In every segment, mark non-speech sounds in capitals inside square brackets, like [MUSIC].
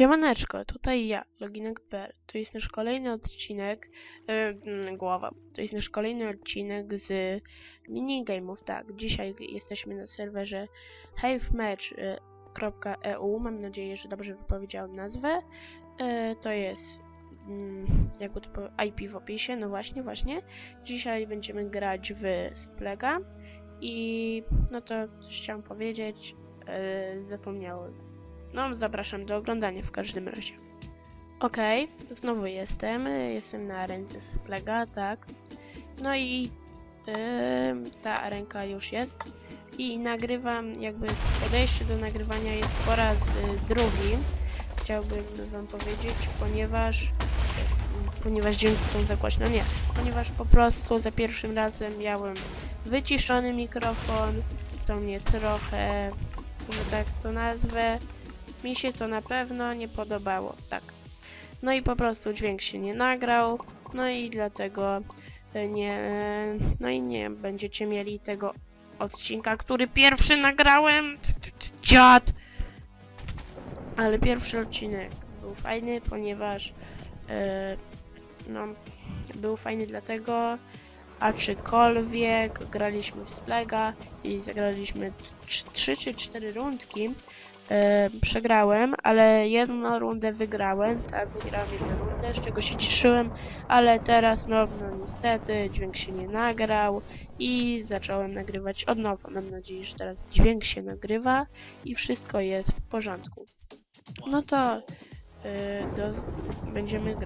Siemaneczko, tutaj ja, Loginek.pl. To jest nasz kolejny odcinek, mm, głowa. To jest nasz kolejny odcinek z minigame'ów. Tak, dzisiaj jesteśmy na serwerze hivematch.eu. Mam nadzieję, że dobrze wypowiedziałem nazwę. E, to jest mm, jakby to IP w opisie, no właśnie, właśnie. Dzisiaj będziemy grać w Splega i no to coś chciałam powiedzieć, e, zapomniałem. No, zapraszam do oglądania w każdym razie. Okej, znowu jestem. Jestem na ręce z Plega, tak. No i ym, ta ręka już jest. I nagrywam, jakby podejście do nagrywania jest po raz y, drugi. Chciałbym wam powiedzieć, ponieważ ponieważ dźwięki są za głośno. Nie, ponieważ po prostu za pierwszym razem miałem wyciszony mikrofon, co mnie trochę, że tak to nazwę, mi się to na pewno nie podobało, tak. No i po prostu dźwięk się nie nagrał, no i dlatego e, nie, e, no i nie będziecie mieli tego odcinka, który pierwszy nagrałem. Dziad! Ale pierwszy odcinek był fajny, ponieważ e, no, był fajny dlatego, aczkolwiek graliśmy w Splega i zagraliśmy 3 czy 4 rundki. E, przegrałem, ale jedną rundę wygrałem, tak, wygrałem jedną rundę, z czego się cieszyłem, ale teraz, no, no niestety, dźwięk się nie nagrał i zacząłem nagrywać od nowa. Mam nadzieję, że teraz dźwięk się nagrywa i wszystko jest w porządku. No to y, do, będziemy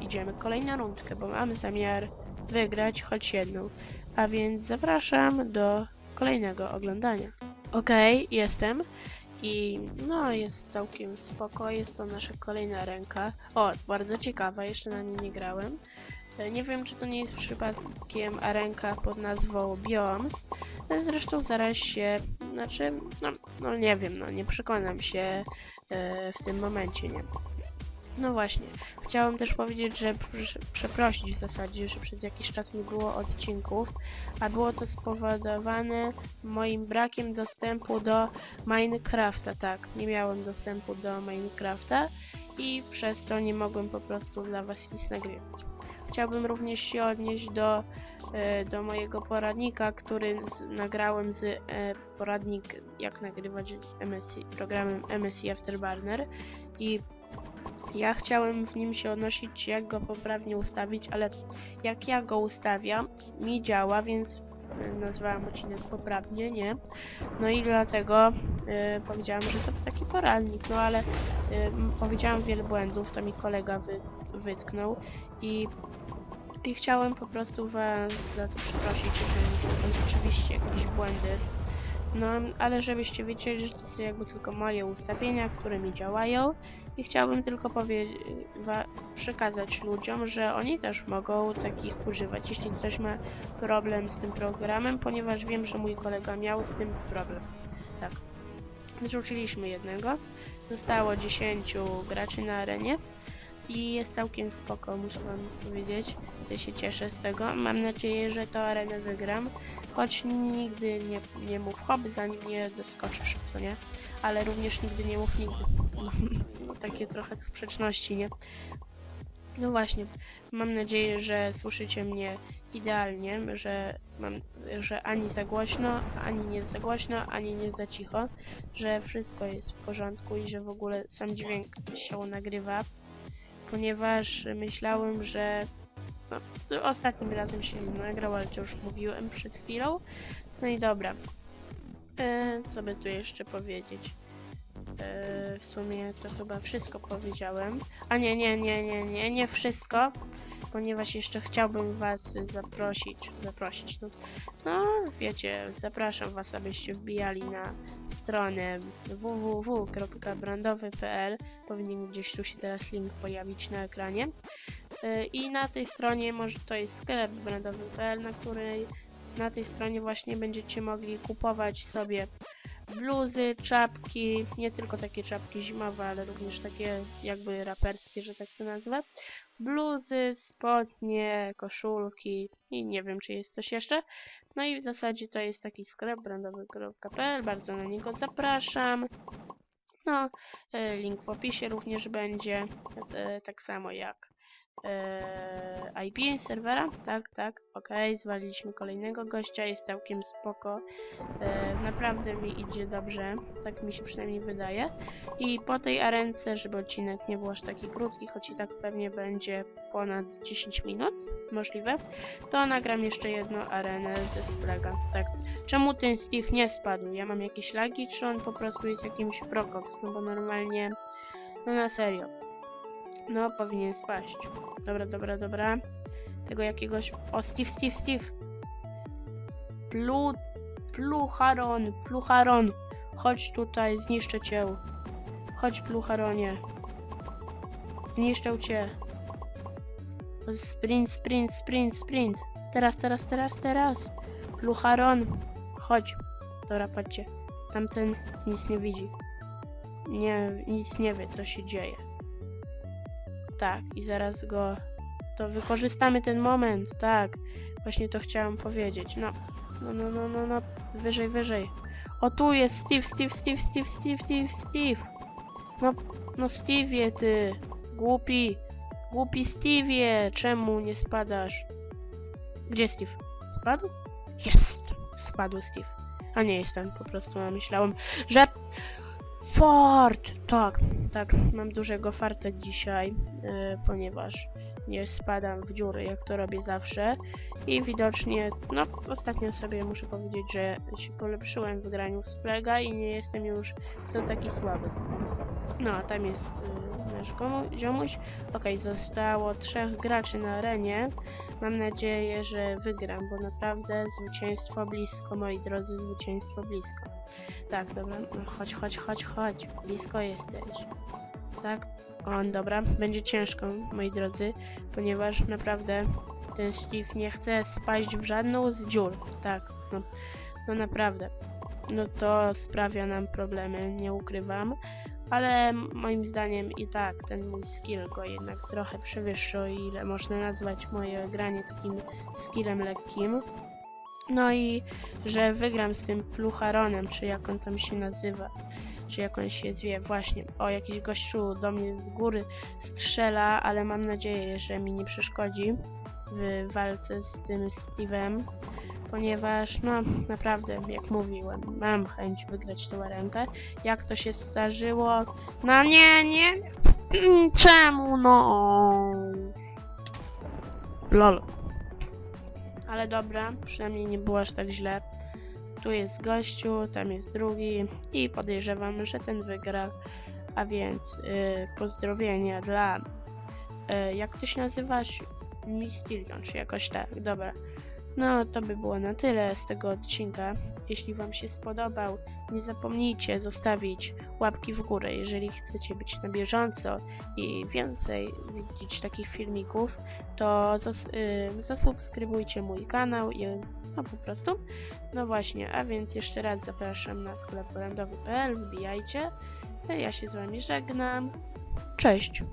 idziemy kolejną rundkę, bo mamy zamiar wygrać choć jedną. A więc zapraszam do kolejnego oglądania. Okej, jestem. I no, jest całkiem spoko, jest to nasza kolejna ręka. O, bardzo ciekawa, jeszcze na niej nie grałem. E, Nie wiem, czy to nie jest przypadkiem ręka pod nazwą Biomes. E, Zresztą zaraz się, znaczy, no, no nie wiem, no nie przekonam się e, w tym momencie, nie. No właśnie, chciałem też powiedzieć, że prze- przeprosić w zasadzie, że przez jakiś czas nie było odcinków, a było to spowodowane moim brakiem dostępu do Minecrafta, tak, nie miałem dostępu do Minecrafta i przez to nie mogłem po prostu dla was nic nagrywać. Chciałbym również się odnieść do, e, do mojego poradnika, który z, nagrałem z e, poradnik jak nagrywać MSI, programem MSI Afterburner i ja chciałem w nim się odnosić, jak go poprawnie ustawić, ale jak ja go ustawiam, mi działa, więc e, nazwałam odcinek poprawnie, nie? No i dlatego e, powiedziałam, że to taki poradnik, no ale m, powiedziałam wiele błędów, to mi kolega wy, wytknął i, i chciałem po prostu was za to przeprosić, jeżeli są to rzeczywiście jakieś błędy. No, ale żebyście wiedzieli, że to są jakby tylko moje ustawienia, które mi działają i chciałbym tylko przekazać ludziom, że oni też mogą takich używać, jeśli ktoś ma problem z tym programem, ponieważ wiem, że mój kolega miał z tym problem. Tak. Wyrzuciliśmy jednego. Zostało 10 graczy na arenie i jest całkiem spoko, muszę wam powiedzieć. Ja się cieszę z tego. Mam nadzieję, że tę arenę wygram. Choć nigdy nie, nie mów hop, zanim nie doskoczysz, co nie? Ale również nigdy nie mów nigdy. [LAUGHS] Takie trochę sprzeczności, nie? No właśnie, mam nadzieję, że słyszycie mnie idealnie, że mam, że ani za głośno, ani nie za głośno, ani nie za cicho, że wszystko jest w porządku i że w ogóle sam dźwięk się nagrywa, ponieważ myślałem, że ostatnim razem się nagrał, ale to już mówiłem przed chwilą. No i dobra. E, co by tu jeszcze powiedzieć? E, w sumie to chyba wszystko powiedziałem. A nie, nie, nie, nie, nie, nie wszystko, ponieważ jeszcze chciałbym was zaprosić, zaprosić, no, no wiecie, zapraszam was, abyście wbijali na stronę www.brandowy.pl powinien gdzieś tu się teraz link pojawić na ekranie i na tej stronie może to jest sklep brandowy.pl, na której na tej stronie właśnie będziecie mogli kupować sobie bluzy, czapki, nie tylko takie czapki zimowe, ale również takie jakby raperskie, że tak to nazwę. Bluzy, spodnie, koszulki i nie wiem, czy jest coś jeszcze. No i w zasadzie to jest taki sklep brandowy.pl, bardzo na niego zapraszam. No, e, link w opisie również będzie, e, tak samo jak e, IP serwera, tak, tak, okej, zwaliliśmy kolejnego gościa, jest całkiem spoko, e, naprawdę mi idzie dobrze, tak mi się przynajmniej wydaje i po tej arence, żeby odcinek nie był aż taki krótki, choć i tak pewnie będzie ponad 10 minut, możliwe, to nagram jeszcze jedną arenę ze Splaga, tak. Czemu ten Steve nie spadł? Ja mam jakieś lagi, czy on po prostu jest jakimś prokoks? No bo normalnie, no na serio. No, powinien spaść. Dobra, dobra, dobra. Tego jakiegoś... O, Steve, Steve, Steve! Plu... Plucharon, Plucharon! Chodź tutaj, zniszczę cię. Chodź, Plucharonie. Zniszczę cię. Sprint, sprint, sprint, sprint. Teraz, teraz, teraz, teraz. Plucharon. Chodź. Dobra, patrzcie. Tamten nic nie widzi. Nie, nic nie wie, co się dzieje. Tak, i zaraz go... To wykorzystamy ten moment, tak. Właśnie to chciałam powiedzieć. No, no, no, no, no, no. Wyżej, wyżej. O, tu jest Steve, Steve, Steve, Steve, Steve, Steve, Steve. No, no Steve, ty. Głupi. Głupi Steve, czemu nie spadasz? Gdzie Steve? Spadł? Jest! Spadł Steve. A nie jestem, po prostu myślałem, że... Fart! Tak, tak, mam dużego farta dzisiaj, yy, ponieważ nie spadam w dziury, jak to robię zawsze. I widocznie, no, ostatnio sobie muszę powiedzieć, że się polepszyłem w graniu z Plega i nie jestem już w to taki słaby. No, a tam jest yy, nasz ziomuś. Okej, zostało trzech graczy na arenie. Mam nadzieję, że wygram, bo naprawdę zwycięstwo blisko, moi drodzy, zwycięstwo blisko. Tak, dobra, no chodź, chodź, chodź, chodź, blisko jesteś. Tak, on, dobra, będzie ciężko, moi drodzy, ponieważ naprawdę ten Steve nie chce spaść w żadną z dziur. Tak, no, no naprawdę. No to sprawia nam problemy, nie ukrywam. Ale moim zdaniem i tak ten mój skill go jednak trochę przewyższył, ile można nazwać moje granie takim skillem lekkim. No i że wygram z tym Plucharonem, czy jak on tam się nazywa, czy jak on się zwie, właśnie. O, jakiś gościu do mnie z góry strzela, ale mam nadzieję, że mi nie przeszkodzi w walce z tym Steve'em, ponieważ, no, naprawdę, jak mówiłem, mam chęć wygrać tę rękę. Jak to się zdarzyło? No nie, nie, [CLEARS THROAT] czemu, no? Lol. Ale dobra, przynajmniej nie było aż tak źle. Tu jest gościu, tam jest drugi i podejrzewam, że ten wygra. A więc y, pozdrowienia dla. Y, jak ty się nazywasz? Mistilion, czy jakoś tak. Dobra. No to by było na tyle z tego odcinka. Jeśli Wam się spodobał, nie zapomnijcie zostawić łapki w górę, jeżeli chcecie być na bieżąco i więcej widzieć takich filmików, to zas y, zasubskrybujcie mój kanał i no po prostu. No właśnie, a więc jeszcze raz zapraszam na sklep porandowy.pl, wbijajcie. Ja się z Wami żegnam. Cześć!